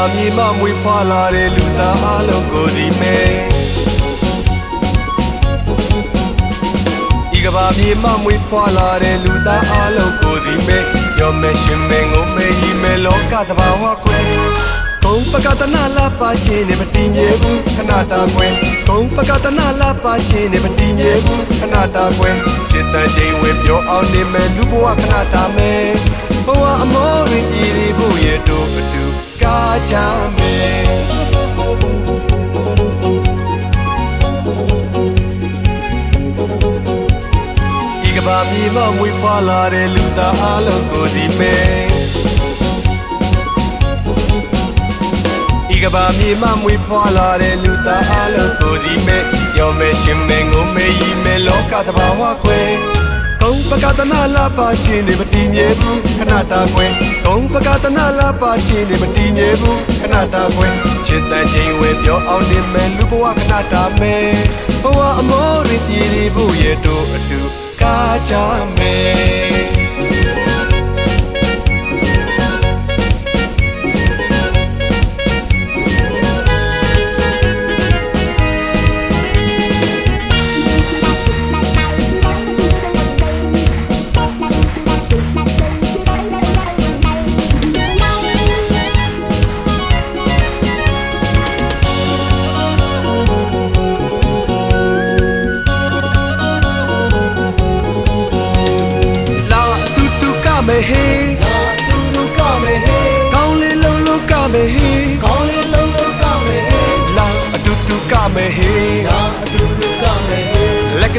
ဘာမြေမှမွေဖွာလာတဲ့လူသားအလုံးကိုဒီမဲ့ဤကဘာမြေမှမွေဖွာလာတဲ့လူသားအလုံးကိုဒီမဲ့ရောမဲရှင်မဲငုံမဲဤမဲလောကတဘာဝကွယ်ကုံပကတနာလာပါချင်းနဲ့မတည်မြဲဘူးခဏတာကွယ်ကုံပကတနာလာပါချင်းနဲ့မတည်မြဲဘူးခဏတာကွယ်ရှစ်တန်ချိန်ဝင်ပြောအောင်နေမယ်လူဘဝခဏတာမယ်ဘဝအမောရင်ပြည်ဒီဖို့ရဲ့တို့အတူ ကားကြမယ်ဒီကဘာမြေမှမွေးဖွားလာတဲ့လူသားအလုံးကိုဒီမဲ့ဒီကဘာမြေမှမွေးဖွားလာတဲ့လူသားအလုံးကိုဒီမဲ့ရောမဲရှင်မဲငုံမဲဤမဲလောကတဘာဝကွယ်ကုံပကတနာလာပါချင်းနေမတည်မြဲဘူးခဏတာကွယ် ကုံပကတနာလာပါချင်းနေမတည်မြဲဘူးခဏတာကွယ်ချစ်တဲ့ချိန်ဝဲပြောအောင်နေမယ်လူဘဝခဏတာမယ်ဘဝအမောရင်ပြည်ဒီဖို့ရဲ့တို့အတူကားကြမယ်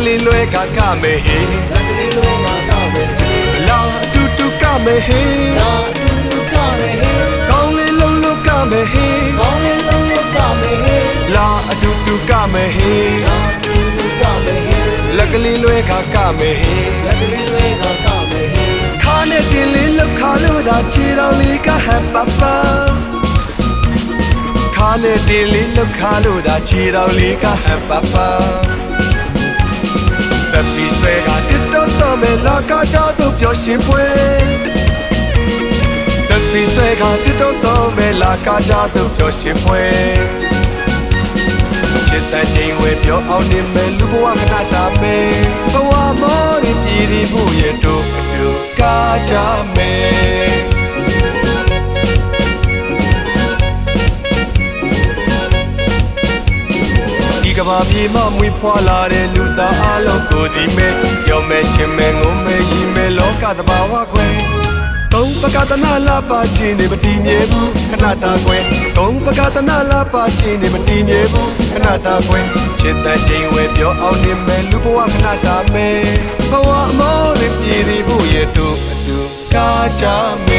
လက်ကလေးလွဲကကမယ်ဟေးလက်ကလေးလုံးမှာကမယ်ဟေးလာအတူတူကမယ်ဟေးလာအတူတူကမယ်ဟေးကောင်းလေးလုံးလုံးကမယ်ဟေးကောင်းလေးလုံးလုံးကမယ်ဟေးလာအတူတူကမယ်ဟေးလာအတူတူကမယ်ဟေးလက်ကလေးလွဲကကမယ်ဟေးလက်ကလေးလုံးကကမယ်ဟေးခါနဲ့တင်လေးလောက်ခါလို့ဒါခြေတော်လေးကဟပ်ပပခါနဲ့တင်လေးလောက်ခါလို့ဒါခြေတော်လေးကဟပ်ပပ လာကကြသို့ပြောရှင်ပွဲစပီဆွဲကတစ်တော့ဆောမဲလာကကြသို့ပြောရှင်ပွဲချစ်တဲ့ချိန်ဝဲပြောအောင်နေမယ်လူဘဝခဏတာမယ်ဘဝမောရီပြည်ဒီဖို့ရဲ့တို့အတူကားကြမယ် မာမြေမမွေဖွာလာတဲ့လူသားအလုံးကိုစီမဲ့ရောမဲ့ရှင်မဲ့ငုံမဲ့ရီမဲ့လောကသဘာဝခွဲသုံးပကတနာလာပါခြင်းတွေမတည်မြဲဘူးခဏတာခွဲသုံးပကတနာလာပါခြင်းတွေမတည်မြဲဘူးခဏတာခွဲချစ်တဲ့ချိန်ဝဲပြောအောင်နေမဲ့လူဘဝခဏတာမဲ့ဘဝအမောတွေပြည်တည်ဖို့ရတူအတူကားကြမ